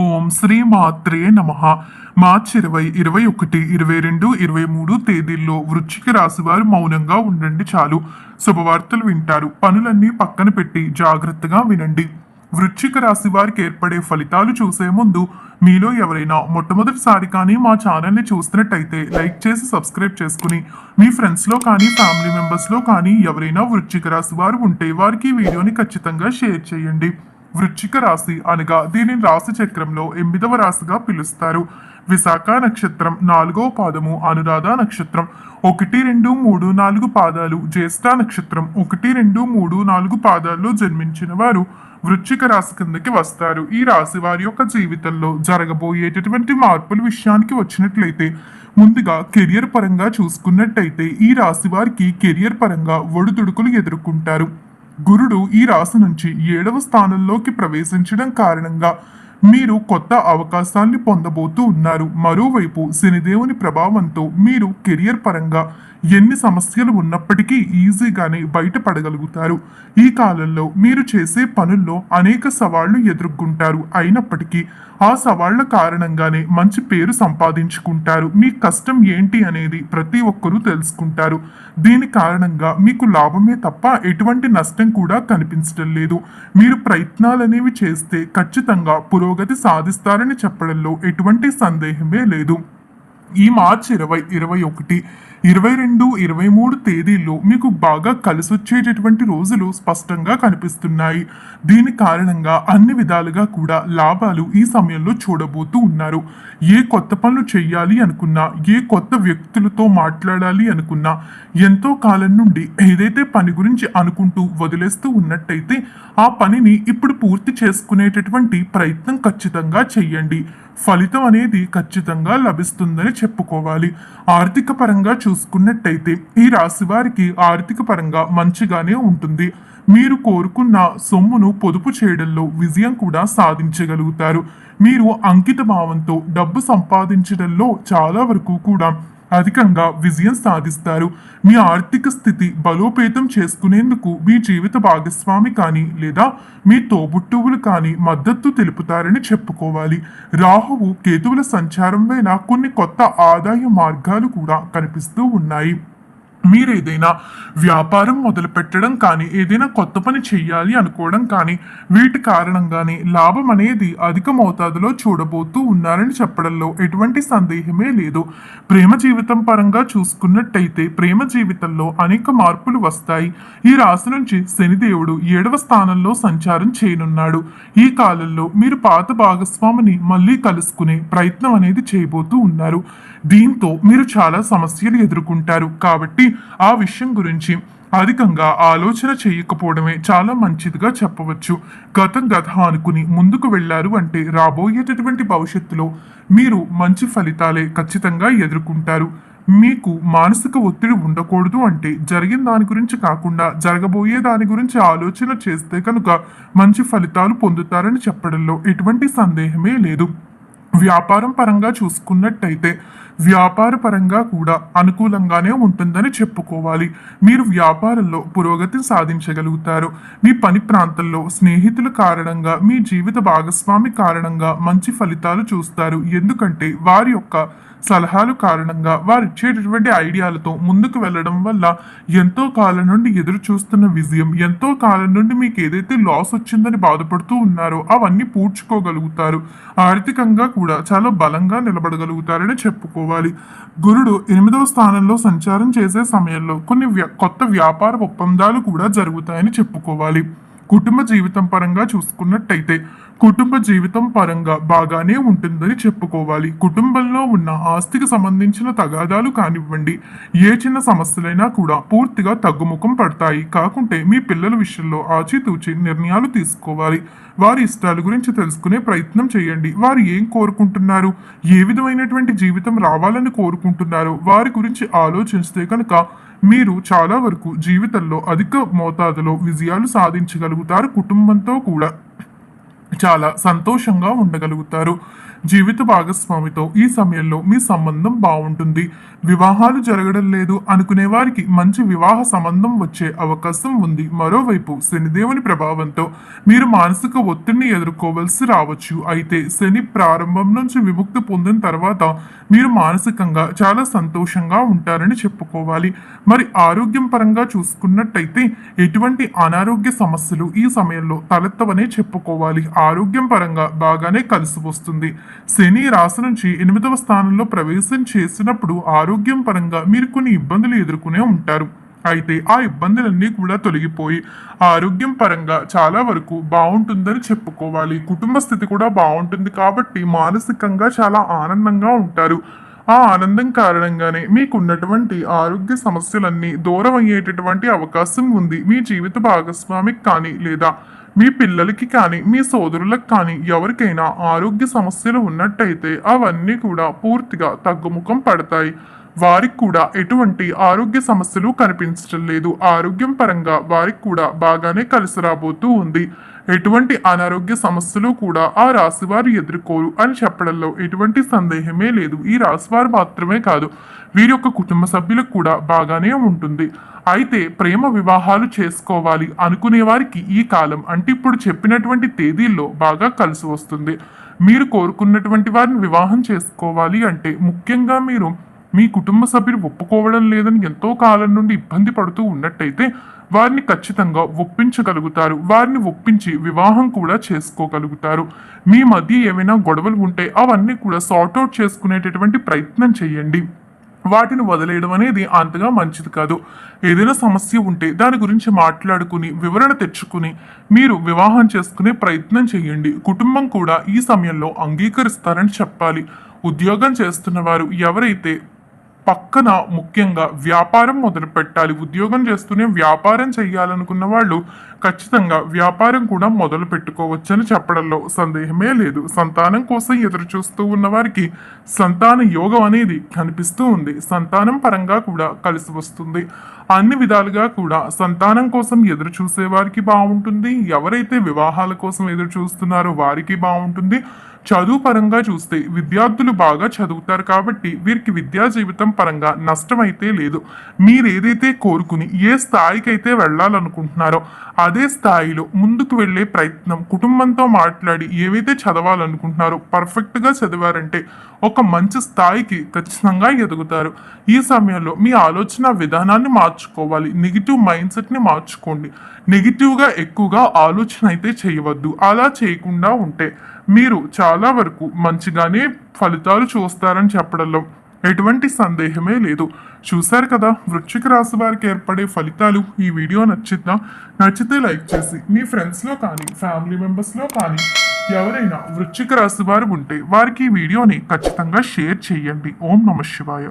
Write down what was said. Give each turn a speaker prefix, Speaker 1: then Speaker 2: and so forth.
Speaker 1: ఓం శ్రీ మాత్రే నమ. మార్చి ఇరవై ఇరవై ఒకటి ఇరవై రెండు ఇరవై మూడు తేదీల్లో వృశ్చిక రాశి వారు మౌనంగా ఉండండి చాలు. శుభవార్తలు వింటారు. పనులన్నీ పక్కన పెట్టి జాగ్రత్తగా వినండి. వృశ్చిక రాశి వారికి ఏర్పడే ఫలితాలు చూసే ముందు మీలో ఎవరైనా మొట్టమొదటిసారి కానీ మా ఛానల్ని చూస్తున్నట్టయితే లైక్ చేసి సబ్స్క్రైబ్ చేసుకుని మీ ఫ్రెండ్స్లో కానీ ఫ్యామిలీ మెంబర్స్లో కానీ ఎవరైనా వృశ్చిక రాశి వారు ఉంటే వారికి వీడియోని ఖచ్చితంగా షేర్ చేయండి. వృచ్చిక రాశి అనగా దీనిని రాశి చక్రంలో ఎనిమిదవ రాశిగా పిలుస్తారు. విశాఖ నక్షత్రం నాలుగవ పాదము అనురాధ నక్షత్రం. ఒకటి రెండు మూడు నాలుగు పాదాలు జ్యేష్ఠ నక్షత్రం. ఒకటి రెండు మూడు నాలుగు పాదాల్లో జన్మించిన వారు వృశ్చిక రాశి కిందకి వస్తారు. ఈ రాశి వారి యొక్క జీవితంలో జరగబోయేటటువంటి మార్పుల విషయానికి వచ్చినట్లయితే ముందుగా కెరియర్ పరంగా చూసుకున్నట్టయితే ఈ రాశి వారికి కెరియర్ పరంగా ఒడిదుడుకులు ఎదుర్కొంటారు. గురుడు ఈ రాశి నుంచి ఏడవ స్థానంలోకి ప్రవేశించడం కారణంగా మీరు కొత్త అవకాశాన్ని పొందబోతూ ఉన్నారు. మరోవైపు శనిదేవుని ప్రభావంతో మీరు కెరియర్ పరంగా ఎన్ని సమస్యలు ఉన్నప్పటికీ ఈజీగానే బయటపడగలుగుతారు ఈ కాలంలో మీరు చేసే పనుల్లో అనేక సవాళ్ళు ఎదుర్కొంటారు. అయినప్పటికీ ఆ సవాళ్ళ కారణంగానే మంచి పేరు సంపాదించుకుంటారు. మీ కష్టం ఏంటి అనేది ప్రతి ఒక్కరూ తెలుసుకుంటారు. దీని కారణంగా మీకు లాభమే తప్ప ఎటువంటి నష్టం కూడా కనిపించడం లేదు. మీరు ప్రయత్నాలనేవి చేస్తే ఖచ్చితంగా పురోగతి సాధిస్తారని చెప్పడంలో ఎటువంటి సందేహమే లేదు. ఈ మార్చి ఇరవై ఇరవై ఒకటి ఇరవై రెండు ఇరవై మూడు తేదీల్లో మీకు బాగా కలిసి వచ్చేటటువంటి రోజులు స్పష్టంగా కనిపిస్తున్నాయి. దీని కారణంగా అన్ని విధాలుగా కూడా లాభాలు ఈ సమయంలో చూడబోతూ ఉన్నారు. ఏ కొత్త పనులు చేయాలి అనుకున్నా ఏ కొత్త వ్యక్తులతో మాట్లాడాలి అనుకున్నా ఎంతో కాలం నుండి ఏదైతే పని గురించి అనుకుంటూ వదిలేస్తూ ఉన్నట్టయితే ఆ పనిని ఇప్పుడు పూర్తి చేసుకునేటటువంటి ప్రయత్నం ఖచ్చితంగా చెయ్యండి ఫలితం అనేది ఖచ్చితంగా లభిస్తుందని చెప్పుకోవాలి. ఆర్థిక పరంగా చూసుకున్నట్టయితే ఈ రాశి వారికి ఆర్థిక పరంగా మంచిగానే ఉంటుంది. మీరు కోరుకున్న సొమ్మును పొదుపు చేయడంలో విజయం కూడా సాధించగలుగుతారు. మీరు అంకిత భావంతో డబ్బు సంపాదించడంలో చాలా వరకు కూడా అధికంగా విజయం సాధిస్తారు. మీ ఆర్థిక స్థితి బలోపేతం చేసుకునేందుకు మీ జీవిత భాగస్వామి కానీ లేదా మీ తోబుట్టువులు కానీ మద్దతు తెలుపుతారని చెప్పుకోవాలి. రాహువు కేతువుల సంచారం వల్ల కొన్ని కొత్త ఆదాయ మార్గాలు కూడా కనిపిస్తూ ఉన్నాయి. మీరు ఏదైనా వ్యాపారం మొదలు పెట్టడం కానీ ఏదైనా కొత్త పని చేయాలి అనుకోవడం కానీ వీటి కారణంగానే లాభం అనేది అధిక మోతాదులో చూడబోతూ ఉన్నారని చెప్పడంలో ఎటువంటి సందేహమే లేదు. ప్రేమ జీవితం పరంగా చూసుకున్నట్టయితే ప్రేమ జీవితంలో అనేక మార్పులు వస్తాయి. ఈ రాశి నుంచి శనిదేవుడు ఏడవ స్థానంలో సంచారం చేయనున్నాడు. ఈ కాలంలో మీరు పాత భాగస్వామిని మళ్ళీ కలుసుకునే ప్రయత్నం అనేది చేయబోతూ ఉన్నారు. దీంతో మీరు చాలా సమస్యలు ఎదుర్కొంటారు. కాబట్టి ఆ విషయం గురించి అధికంగా ఆలోచన చేయకపోవడమే చాలా మంచిదిగా చెప్పవచ్చు. గతం గత అనుకుని ముందుకు వెళ్ళారు అంటే రాబోయేటటువంటి భవిష్యత్తులో మీరు మంచి ఫలితాలే ఖచ్చితంగా ఎదుర్కొంటారు. మీకు మానసిక ఒత్తిడి ఉండకూడదు అంటే జరిగిన దాని గురించి కాకుండా జరగబోయే దాని గురించి ఆలోచన చేస్తే కనుక మంచి ఫలితాలు పొందుతారని చెప్పడంలో ఎటువంటి సందేహమే లేదు. వ్యాపారం పరంగా చూసుకున్నట్టయితే వ్యాపార పరంగా కూడా అనుకూలంగానే ఉంటుందని చెప్పుకోవాలి. మీరు వ్యాపారంలో పురోగతిని సాధించగలుగుతారు. మీ పని ప్రాంతంలో స్నేహితుల కారణంగా మీ జీవిత భాగస్వామి కారణంగా మంచి ఫలితాలు చూస్తారు. ఎందుకంటే వారి యొక్క సలహాలు కారణంగా వారు ఇచ్చేటటువంటి ఐడియాలతో ముందుకు వెళ్ళడం వల్ల ఎంతో కాలం నుండి ఎదురు చూస్తున్న విజయం ఎంతో కాలం నుండి మీకు ఏదైతే లాస్ వచ్చిందని బాధపడుతూ ఉన్నారో అవన్నీ పూడ్చుకోగలుగుతారు. ఆర్థికంగా కూడా చాలా బలంగా నిలబడగలుగుతారని చెప్పుకో చెప్పుకోవాలి గురుడు ఎనిమిదవ స్థానంలో సంచారం చేసే సమయంలో కొన్ని కొత్త వ్యాపార ఒప్పందాలు కూడా జరుగుతాయని చెప్పుకోవాలి. కుటుంబ జీవితం పరంగా చూసుకున్నట్టయితే కుటుంబ జీవితం పరంగా బాగానే ఉంటుందని చెప్పుకోవాలి. కుటుంబంలో ఉన్న ఆస్తికి సంబంధించిన తగాదాలు కానివ్వండి ఏ చిన్న సమస్యలైనా కూడా పూర్తిగా తగ్గుముఖం పడతాయి. కాకుంటే మీ పిల్లల విషయంలో ఆచితూచి నిర్ణయాలు తీసుకోవాలి. వారి ఇష్టాల గురించి తెలుసుకునే ప్రయత్నం చేయండి. వారు ఏం కోరుకుంటున్నారు? ఏ విధమైనటువంటి జీవితం రావాలని కోరుకుంటున్నారో? వారి గురించి ఆలోచిస్తే కనుక మీరు చాలా వరకు జీవితంలో అధిక మోతాదులో విజయాలు సాధించగలుగుతారు కుటుంబంతో కూడా. చాలా సంతోషంగా ఉండగలుగుతారు. జీవిత భాగస్వామితో ఈ సమయంలో మీ సంబంధం బాగుంటుంది వివాహాలు జరగడం లేదు అనుకునే వారికి మంచి వివాహ సంబంధం వచ్చే అవకాశం ఉంది. మరోవైపు శనిదేవుని ప్రభావంతో మీరు మానసిక ఒత్తిడిని ఎదుర్కోవలసి రావచ్చు. అయితే శని ప్రారంభం నుంచి విముక్తి పొందిన తర్వాత మీరు మానసికంగా చాలా సంతోషంగా ఉంటారని చెప్పుకోవాలి. మరి ఆరోగ్యం పరంగా చూసుకున్నట్టయితే ఎటువంటి అనారోగ్య సమస్యలు ఈ సమయంలో తలెత్తవనే చెప్పుకోవాలి. ఆరోగ్యం పరంగా బాగానే కలిసి వస్తుంది. శని రాశి నుంచి ఎనిమిదవ స్థానంలో ప్రవేశం చేసినప్పుడు ఆరోగ్యం పరంగా మీరు కొన్ని ఇబ్బందులు ఎదుర్కొనే ఉంటారు. అయితే ఆ ఇబ్బందులన్నీ కూడా తొలగిపోయి ఆరోగ్యం పరంగా చాలా వరకు బాగుంటుందని చెప్పుకోవాలి. కుటుంబ స్థితి కూడా బాగుంటుంది కాబట్టి మానసికంగా చాలా ఆనందంగా ఉంటారు. ఆ ఆనందం కారణంగానే మీకున్నటువంటి ఆరోగ్య సమస్యలన్నీ దూరం అయ్యేటటువంటి అవకాశం ఉంది. మీ జీవిత భాగస్వామికి కానీ లేదా మీ పిల్లలకి కానీ మీ సోదరులకు కానీ ఎవరికైనా ఆరోగ్య సమస్యలు ఉన్నట్టయితే అవన్నీ కూడా పూర్తిగా తగ్గుముఖం పడతాయి. వారికి కూడా ఎటువంటి ఆరోగ్య సమస్యలు కనిపించడం లేదు. ఆరోగ్యం పరంగా వారికి కూడా బాగానే కలిసి రాబోతూ ఉంది. ఎటువంటి అనారోగ్య సమస్యలు కూడా ఆ రాశివారు ఎదుర్కోరు అని చెప్పడంలో ఎటువంటి సందేహమే లేదు. ఈ రాశివారు మాత్రమే కాదు వీరి యొక్క కుటుంబ సభ్యులకు కూడా బాగానే ఉంటుంది. అయితే ప్రేమ వివాహాలు చేసుకోవాలి అనుకునే వారికి ఈ కాలం అంటే ఇప్పుడు చెప్పినటువంటి తేదీల్లో బాగా కలిసి వస్తుంది. మీరు కోరుకున్నటువంటి వారిని వివాహం చేసుకోవాలి అంటే ముఖ్యంగా మీరు మీ కుటుంబ సభ్యులు ఒప్పుకోవడం లేదని ఎంతో కాలం నుండి ఇబ్బంది పడుతూ ఉన్నట్టయితే వారిని ఖచ్చితంగా ఒప్పించగలుగుతారు. వారిని ఒప్పించి వివాహం కూడా చేసుకోగలుగుతారు. మీ మధ్య ఏమైనా గొడవలు ఉంటే అవన్నీ కూడా సార్ట్అవుట్ చేసుకునేటటువంటి ప్రయత్నం చేయండి. వాటిని వదిలేయడం అనేది అంతగా మంచిది కాదు. ఏదైనా సమస్య ఉంటే దాని గురించి మాట్లాడుకుని వివరణ తెచ్చుకుని మీరు వివాహం చేసుకునే ప్రయత్నం చేయండి. కుటుంబం కూడా ఈ సమయంలో అంగీకరిస్తారని చెప్పాలి. ఉద్యోగం చేస్తున్న వారు ఎవరైతే పక్కన ముఖ్యంగా వ్యాపారం మొదలు పెట్టాలి. ఉద్యోగం చేస్తూనే వ్యాపారం చేయాలనుకున్న వాళ్ళు ఖచ్చితంగా వ్యాపారం కూడా మొదలు పెట్టుకోవచ్చని చెప్పడంలో సందేహమే లేదు. సంతానం కోసం ఎదురు చూస్తూ ఉన్న వారికి సంతాన యోగం అనేది కనిపిస్తూ ఉంది. సంతానం పరంగా కూడా కలిసి వస్తుంది. అన్ని విధాలుగా కూడా సంతానం కోసం ఎదురు చూసే వారికి బాగుంటుంది. ఎవరైతే వివాహాల కోసం ఎదురు చూస్తున్నారో వారికి బాగుంటుంది. చదువు పరంగా చూస్తే విద్యార్థులు బాగా చదువుతారు కాబట్టి వీరికి విద్యా జీవితం పరంగా నష్టం అయితే లేదు. మీరు ఏదైతే కోరుకుని ఏ స్థాయికి అయితే వెళ్ళాలనుకుంటున్నారో అదే స్థాయిలో ముందుకు వెళ్ళే ప్రయత్నం కుటుంబంతో మాట్లాడి ఏవైతే చదవాలనుకుంటున్నారో పర్ఫెక్ట్గా చదివారంటే ఒక మంచి స్థాయికి ఖచ్చితంగా ఎదుగుతారు. ఈ సమయంలో మీ ఆలోచన విధానాన్ని మార్చుకోవాలి. నెగిటివ్ మైండ్ సెట్ని మార్చుకోండి. నెగిటివ్గా ఎక్కువగా ఆలోచన అయితే చేయవద్దు. అలా చేయకుండా ఉంటే మీరు చాలా వరకు మంచిగానే ఫలితాలు చూస్తారని చెప్పడంలో ఎటువంటి సందేహమే లేదు. చూశారు కదా వృశ్చిక రాశి వారికి ఏర్పడే ఫలితాలు. ఈ వీడియో నచ్చిందా నచ్చితే లైక్ చేసి మీ ఫ్రెండ్స్లో కానీ ఫ్యామిలీ మెంబర్స్లో కానీ ఎవరైనా వృశ్చిక రాశి వారు ఉంటే వారికి ఈ వీడియోని ఖచ్చితంగా షేర్ చేయండి. ఓం నమ శివాయ.